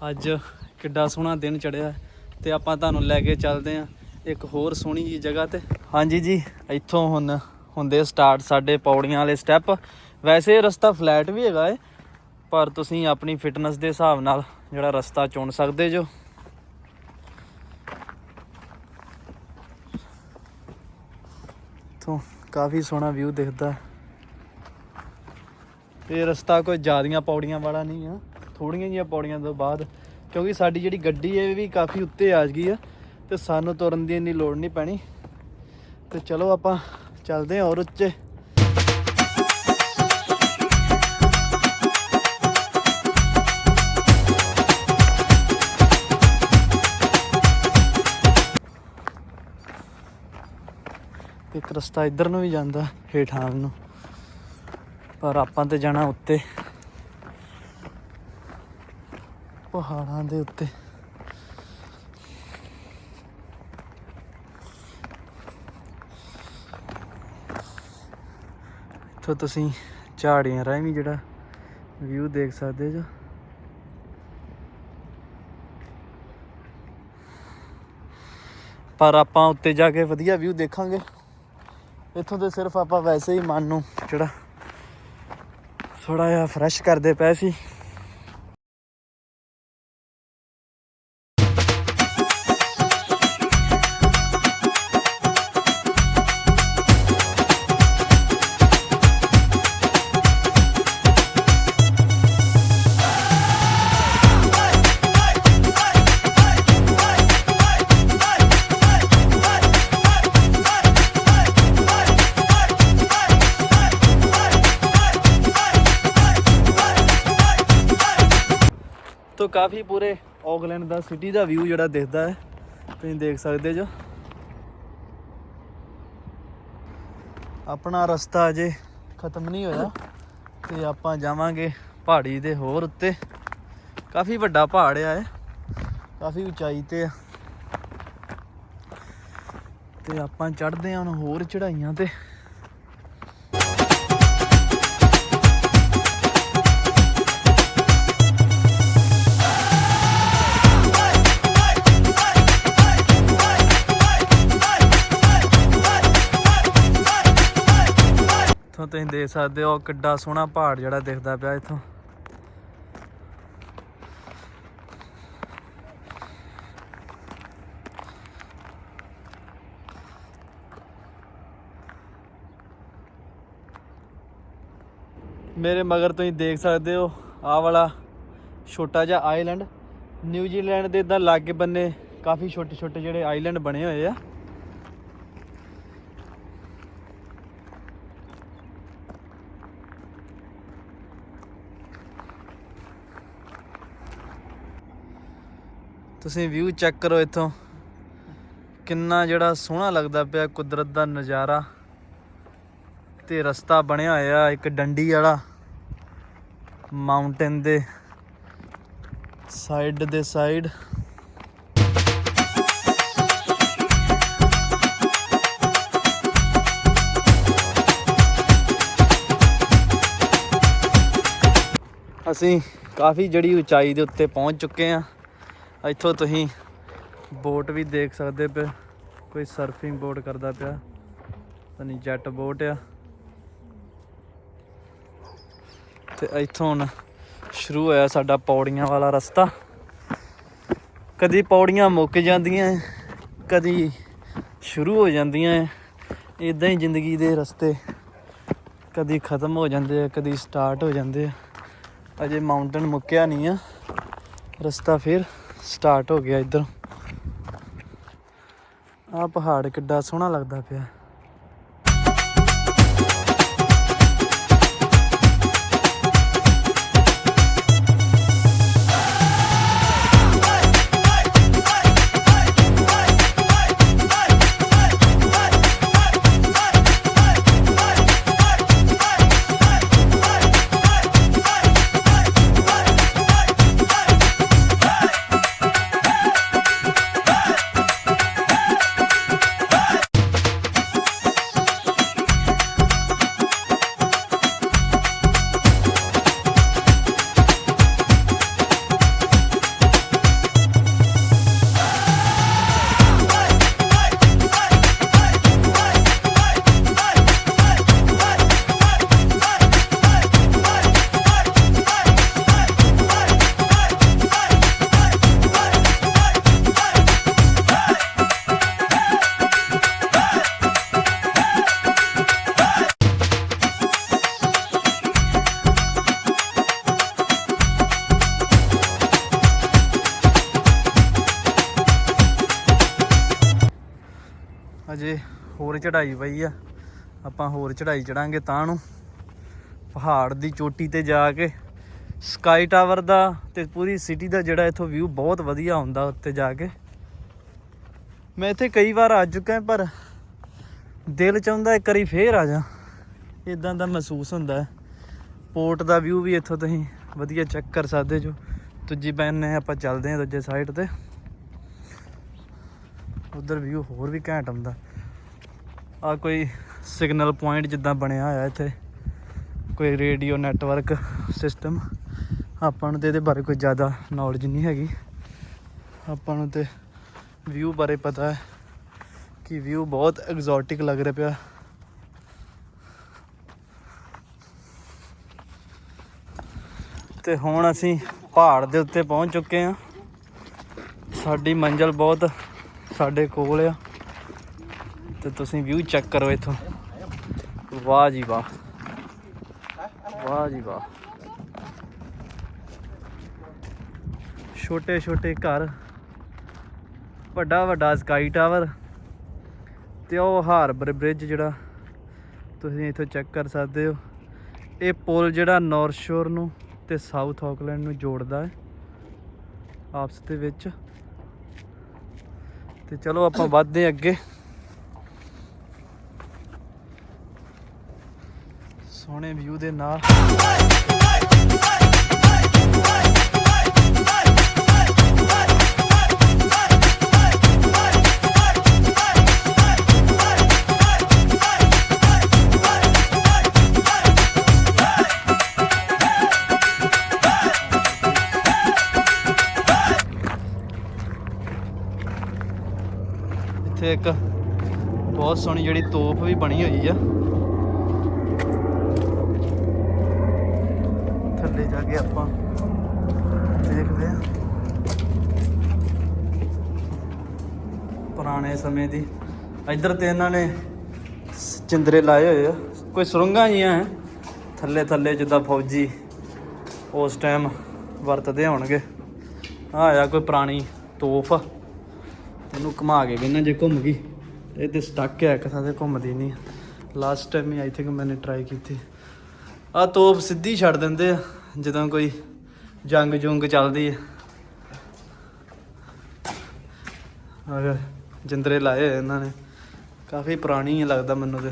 ਅੱਜ ਕਿੱਡਾ ਸੋਹਣਾ ਦਿਨ ਚੜਿਆ ਤੇ ਆਪਾਂ ਤੁਹਾਨੂੰ ਲੈ ਕੇ ਚੱਲਦੇ ਆਂ ਇੱਕ ਹੋਰ ਸੋਹਣੀ ਜੀ ਜਗ੍ਹਾ ਤੇ। ਹਾਂਜੀ ਜੀ, ਇੱਥੋਂ ਹੁਣ ਹੁੰਦੇ ਸਟਾਰਟ ਸਾਡੇ ਪੌੜੀਆਂ ਵਾਲੇ ਸਟੈਪ ਵੈਸੇ ਇਹ ਰਸਤਾ ਫਲੈਟ ਵੀ ਹੈਗਾ ਏ, ਪਰ ਤੁਸੀਂ ਆਪਣੀ ਫਿਟਨੈਸ ਦੇ ਹਿਸਾਬ ਨਾਲ ਜਿਹੜਾ ਰਸਤਾ ਚੁਣ ਸਕਦੇ ਜੋ। ਤੋਂ ਕਾਫੀ ਸੋਹਣਾ ਵਿਊ ਦਿਖਦਾ। ਇਹ ਰਸਤਾ ਕੋਈ ਜ਼ਿਆਦੀਆਂ ਪੌੜੀਆਂ ਵਾਲਾ ਨਹੀਂ ਆ। ਥੋੜੀਆਂ ਜਿਹੀਆਂ ਪੌੜੀਆਂ ਤੋਂ ਬਾਅਦ, ਕਿਉਂਕਿ ਸਾਡੀ ਜਿਹੜੀ ਗੱਡੀ ਹੈ ਇਹ ਵੀ ਕਾਫੀ ਉੱਤੇ ਆ ਗਈ ਆ, ਤੇ ਸਾਨੂੰ ਤੁਰਨ ਦੀ ਇੰਨੀ ਲੋੜ ਨਹੀਂ ਪੈਣੀ। ਤੇ ਚਲੋ ਆਪਾਂ ਚੱਲਦੇ ਹਾਂ ਔਰ ਉੱਚੇ। ਇੱਕ ਰਸਤਾ ਇੱਧਰ ਨੂੰ ਵੀ ਜਾਂਦਾ, ਹੇਠਾਂ ਨੂੰ। ਪਰ ਆਪਾਂ ਤੇ ਜਾਣਾ ਉੱਤੇ। ਪਹਾੜਾਂ ਦੇ ਉੱਤੇ। ਇੱਥੋਂ ਤੁਸੀਂ ਝਾੜੀਆਂ ਰਾਹੀਂ ਵੀ ਜਿਹੜਾ ਵਿਊ ਦੇਖ ਸਕਦੇ ਜੋ। ਪਰ ਆਪਾਂ ਉੱਤੇ ਜਾ ਕੇ ਵਧੀਆ ਵਿਊ ਦੇਖਾਂਗੇ। ਇੱਥੋਂ ਦੇ ਸਿਰਫ ਆਪਾਂ ਵੈਸੇ ਹੀ ਮਨ ਨੂੰ ਜਿਹੜਾ ਥੋੜਾ ਜਿਹਾ ਫਰੈਸ਼ ਕਰਦੇ ਪਏ ਸੀ। ਕਾਫੀ ਪੂਰੇ ਆਕਲੈਂਡ ਦਾ ਸਿਟੀ ਦਾ ਵਿਊ ਜਿਹੜਾ ਦਿਖਦਾ ਹੈ। ਤੁਸੀਂ ਦੇਖ ਸਕਦੇ ਜੋ। ਆਪਣਾ ਰਸਤਾ ਅਜੇ ਖਤਮ ਨਹੀਂ ਹੋਇਆ ਤੇ ਆਪਾਂ ਜਾਵਾਂਗੇ ਪਹਾੜੀ ਦੇ ਹੋਰ ਉੱਤੇ। ਕਾਫੀ ਵੱਡਾ ਪਹਾੜ ਆ ਇਹ। ਕਾਫੀ ਉਚਾਈ ਤੇ ਆ। ਤੇ ਆਪਾਂ ਚੜ੍ਹਦੇ ਹਾਂ ਹੁਣ ਹੋਰ ਚੜਾਈਆਂ ਤੇ। ਤੁਸੀਂ ਦੇਖ ਸਕਦੇ ਹੋ ਕਿੱਡਾ ਸੋਹਣਾ ਪਹਾੜ ਜਿਹੜਾ ਦਿਖਦਾ ਪਿਆ ਇੱਥੋਂ। ਮੇਰੇ ਮਗਰ ਤੁਸੀਂ ਦੇਖ ਸਕਦੇ ਹੋ ਆਹ ਵਾਲਾ ਛੋਟਾ ਜਿਹਾ ਆਈਲੈਂਡ ਨਿਊਜ਼ੀਲੈਂਡ ਦੇ ਇਦਾਂ ਲਾਗੇ ਬੰਨੇ ਕਾਫੀ ਛੋਟੇ ਛੋਟੇ ਜਿਹੜੇ ਆਈਲੈਂਡ ਬਣੇ ਹੋਏ ਆ। ਤੁਸੀਂ ਵਿਊ ਚੈੱਕ ਕਰੋ ਇੱਥੋਂ। ਕਿੰਨਾ ਜਿਹੜਾ ਸੋਹਣਾ ਲੱਗਦਾ ਪਿਆ ਕੁਦਰਤ ਦਾ ਨਜ਼ਾਰਾ। ਤੇ ਰਸਤਾ ਬਣਿਆ ਹੋਇਆ ਇੱਕ ਡੰਡੀ ਵਾਲਾ। ਮਾਊਂਟੇਨ ਦੇ ਸਾਈਡ ਦੇ ਸਾਈਡ ਅਸੀਂ ਕਾਫੀ ਜਿਹੜੀ ਉਚਾਈ ਦੇ ਉੱਤੇ ਪਹੁੰਚ ਚੁੱਕੇ ਆ ਇੱਥੋਂ ਤੁਸੀਂ ਬੋਟ ਵੀ ਦੇਖ ਸਕਦੇ ਪਏ। ਕੋਈ ਸਰਫਿੰਗ ਬੋਟ ਕਰਦਾ ਪਿਆ। ਪਤਾ ਨਹੀਂ ਜੈਟ ਬੋਟ ਆ। ਤੇ ਇੱਥੋਂ ਹੁਣ ਸ਼ੁਰੂ ਹੋਇਆ ਸਾਡਾ ਪੌੜੀਆਂ ਵਾਲਾ ਰਸਤਾ। ਕਦੀ ਪੌੜੀਆਂ ਮੁੱਕ ਜਾਂਦੀਆਂ ਕਦੀ ਸ਼ੁਰੂ ਹੋ ਜਾਂਦੀਆਂ ਇਦਾਂ ਹੀ ਜ਼ਿੰਦਗੀ ਦੇ ਰਸਤੇ ਕਦੀ ਖਤਮ ਹੋ ਜਾਂਦੇ ਆ, ਕਦੀ ਸਟਾਰਟ ਹੋ ਜਾਂਦੇ ਆ। ਅਜੇ ਮਾਊਂਟਨ ਮੁੱਕਿਆ ਨਹੀਂ ਆ। ਰਸਤਾ ਫਿਰ ਸਟਾਰਟ ਹੋ ਗਿਆ ਇੱਧਰ। ਆ ਪਹਾੜ ਕਿੱਡਾ ਸੋਹਣਾ ਲੱਗਦਾ ਪਿਆ। ਹਜੇ ਹੋਰ ਚੜਾਈ ਪਈ ਆ। ਆਪਾਂ ਹੋਰ ਚੜਾਈ ਚੜਾਂਗੇ ਤਾਂ ਨੂੰ। ਪਹਾੜ ਦੀ ਚੋਟੀ ਤੇ ਜਾ ਕੇ ਸਕਾਈ ਟਾਵਰ ਦਾ ਤੇ ਪੂਰੀ ਸਿਟੀ ਦਾ ਜਿਹੜਾ ਇੱਥੋਂ ਵਿਊ ਬਹੁਤ ਵਧੀਆ ਹੁੰਦਾ ਉੱਤੇ ਜਾ ਕੇ। ਮੈਂ ਇੱਥੇ ਕਈ ਵਾਰ ਆ ਚੁੱਕਾ ਪਰ ਦਿਲ ਚਾਹੁੰਦਾ ਇੱਕ ਵਾਰੀ ਫੇਰ ਆ ਜਾ ਇਦਾਂ ਦਾ ਮਹਿਸੂਸ ਹੁੰਦਾ ਪੋਰਟ ਦਾ ਵਿਊ ਵੀ ਇੱਥੋਂ ਤੁਸੀਂ ਵਧੀਆ ਚੈੱਕ ਕਰ ਸਕਦੇ ਜੋ। ਦੂਜੀ ਬੈਨ ਨੇ ਆਪਾਂ ਚੱਲਦੇ ਹਾਂ ਦੂਜੇ ਸਾਈਡ ਤੇ। ਉਧਰ ਵਿਊ ਹੋਰ ਵੀ ਘੈਂਟ ਆਉਂਦਾ ਆ ਕੋਈ ਸਿਗਨਲ ਪੁਆਇੰਟ ਜਿੱਦਾਂ ਬਣਿਆ ਹੋਇਆ ਇੱਥੇ। ਕੋਈ ਰੇਡੀਓ ਨੈਟਵਰਕ ਸਿਸਟਮ ਆਪਾਂ ਨੂੰ ਤੇ ਇਹਦੇ ਬਾਰੇ ਕੋਈ ਜ਼ਿਆਦਾ ਨੌਲੇਜ ਨਹੀਂ ਹੈਗੀ। ਆਪਾਂ ਨੂੰ ਤੇ ਵਿਊ ਬਾਰੇ ਪਤਾ ਹੈ ਕਿ ਵਿਊ ਬਹੁਤ ਐਗਜ਼ੋਟਿਕ ਲੱਗ ਰਿਹਾ ਪਿਆ। ਤੇ ਹੁਣ ਅਸੀਂ ਪਹਾੜ ਦੇ ਉੱਤੇ ਪਹੁੰਚ ਚੁੱਕੇ ਹਾਂ। ਸਾਡੀ ਮੰਜ਼ਲ ਬਹੁਤ ਸਾਡੇ ਕੋਲ ਆ। ਤੇ ਤੁਸੀਂ ਵਿਊ ਚੈੱਕ ਕਰੋ ਇੱਥੋਂ। ਵਾਹ ਜੀ ਵਾਹ। ਵਾਹ ਜੀ ਵਾਹ। ਛੋਟੇ ਛੋਟੇ ਘਰ। ਵੱਡਾ ਵੱਡਾ ਸਕਾਈ ਟਾਵਰ ਤੇ ਉਹ ਹਾਰਬਰ ਬ੍ਰਿਜ ਜਿਹੜਾ, ਤੁਸੀਂ ਇੱਥੋਂ ਚੈੱਕ ਕਰ ਸਕਦੇ ਹੋ। ਇਹ ਪੁਲ ਜਿਹੜਾ ਨਾਰਥ ਸ਼ੋਰ ਨੂੰ ਤੇ ਸਾਊਥ ਆਕਲੈਂਡ ਨੂੰ ਜੋੜਦਾ ਹੈ। ਆਪਸ ਦੇ ਵਿੱਚ। ਤੇ ਚਲੋ ਆਪਾਂ ਵੱਧਦੇ ਅੱਗੇ। ਸੋਹਣੇ ਵਿਊ ਦੇ ਨਾਲ। ਇੱਥੇ ਇੱਕ ਬਹੁਤ ਸੋਹਣੀ ਜਿਹੜੀ ਤੋਪ ਵੀ ਬਣੀ ਹੋਈ ਆ। ਥੱਲੇ ਜਾ ਕੇ ਆਪਾਂ। ਦੇਖਦੇ ਆ ਪੁਰਾਣੇ ਸਮੇਂ ਦੀ। ਇੱਧਰ ਤੇ ਇਹਨਾਂ ਨੇ ਚਿੰਦਰੇ ਲਾਏ ਹੋਏ ਆ। ਕੋਈ ਸੁਰੰਗਾਂ ਜੀਆਂ ਹੈ? ਥੱਲੇ ਥੱਲੇ ਜਿੱਦਾਂ ਫੌਜੀ ਉਸ ਟਾਈਮ ਵਰਤਦੇ ਹੋਣਗੇ। ਆ ਆਇਆ ਕੋਈ ਪੁਰਾਣੀ ਤੋਪ ਇਹਨੂੰ ਘੁਮਾ ਕੇ ਕਹਿੰਦਾ ਜੇ ਘੁੰਮ ਗਈ। ਇਹ ਤੇ ਸਟਕ ਹੈ ਇੱਕ ਦੇ ਘੁੰਮਦੀ ਨਹੀਂ ਲਾਸਟ ਟਾਈਮ ਹੀ ਆਈ ਥਿੰਕ ਮੈਨੇ ਟਰਾਈ ਕੀਤੀ। ਆ ਤੋਪ ਸਿੱਧੀ ਛੱਡ ਦਿੰਦੇ ਆ। ਜਦੋਂ ਕੋਈ ਜੰਗ ਜੁੰਗ ਚੱਲਦੀ ਹੈ। ਅਗਰ ਜਿੰਦਰੇ ਲਾਏ ਹੋਏ ਇਹਨਾਂ ਨੇ। ਕਾਫੀ ਪੁਰਾਣੀ ਹੈ ਲੱਗਦਾ ਮੈਨੂੰ ਤੇ।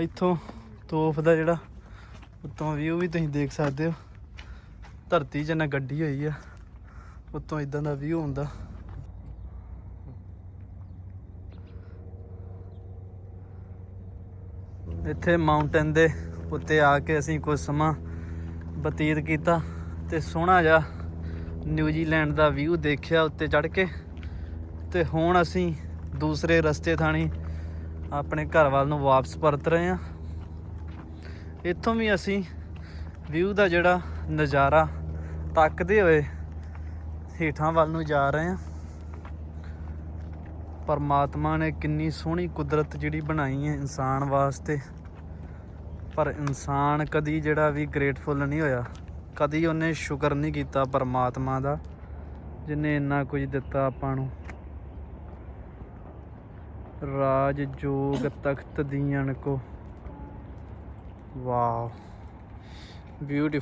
ਇੱਥੋਂ ਤੋਫ ਦਾ ਜਿਹੜਾ ਉੱਤੋਂ ਵਿਊ ਵੀ ਤੁਸੀਂ ਦੇਖ ਸਕਦੇ ਹੋ। ਧਰਤੀ 'ਚ ਗੱਡੀ ਹੋਈ ਆ। ਉੱਤੋਂ ਇਦਾਂ ਦਾ ਵਿਊ ਹੁੰਦਾ। ਇੱਥੇ ਮਾਊਂਟੇਨ ਦੇ ਉੱਤੇ ਆ ਕੇ ਅਸੀਂ ਕੁਝ ਸਮਾਂ ਬਤੀਤ ਕੀਤਾ ਤੇ ਸੋਹਣਾ ਜਿਹਾ ਨਿਊਜ਼ੀਲੈਂਡ ਦਾ ਵਿਊ ਦੇਖਿਆ ਉੱਤੇ ਚੜ ਕੇ। ਤੇ ਹੁਣ ਅਸੀਂ ਦੂਸਰੇ ਰਸਤੇ ਥਾਣੀ ਆਪਣੇ ਘਰ ਵੱਲ ਨੂੰ ਵਾਪਸ ਪਰਤ ਰਹੇ ਹਾਂ। ਇੱਥੋਂ ਵੀ ਅਸੀਂ ਵਿਊ ਦਾ ਜਿਹੜਾ ਨਜ਼ਾਰਾ ਤੱਕਦੇ ਹੋਏ ਹੇਠਾਂ ਵੱਲ ਨੂੰ ਜਾ ਰਹੇ ਹਾਂ। ਪਰਮਾਤਮਾ ਨੇ ਕਿੰਨੀ ਸੋਹਣੀ ਕੁਦਰਤ ਜਿਹੜੀ ਬਣਾਈ ਹੈ ਇਨਸਾਨ ਵਾਸਤੇ। ਪਰ ਇਨਸਾਨ ਕਦੀ ਜਿਹੜਾ ਵੀ ਗ੍ਰੇਟਫੁਲ ਨਹੀਂ ਹੋਇਆ। ਕਦੀ ਉਹਨੇ ਸ਼ੁਕਰ ਨਹੀਂ ਕੀਤਾ ਪਰਮਾਤਮਾ ਦਾ, ਜਿਨੇ ਇੰਨਾ ਕੁਝ ਦਿੱਤਾ ਆਪਾਂ ਨੂੰ। ਰਾਜ ਜੋਗ ਤਖਤ ਦੀਆਂ ਕੋ। ਵਾਓ। ਬਿਊਟੀਫੁਲ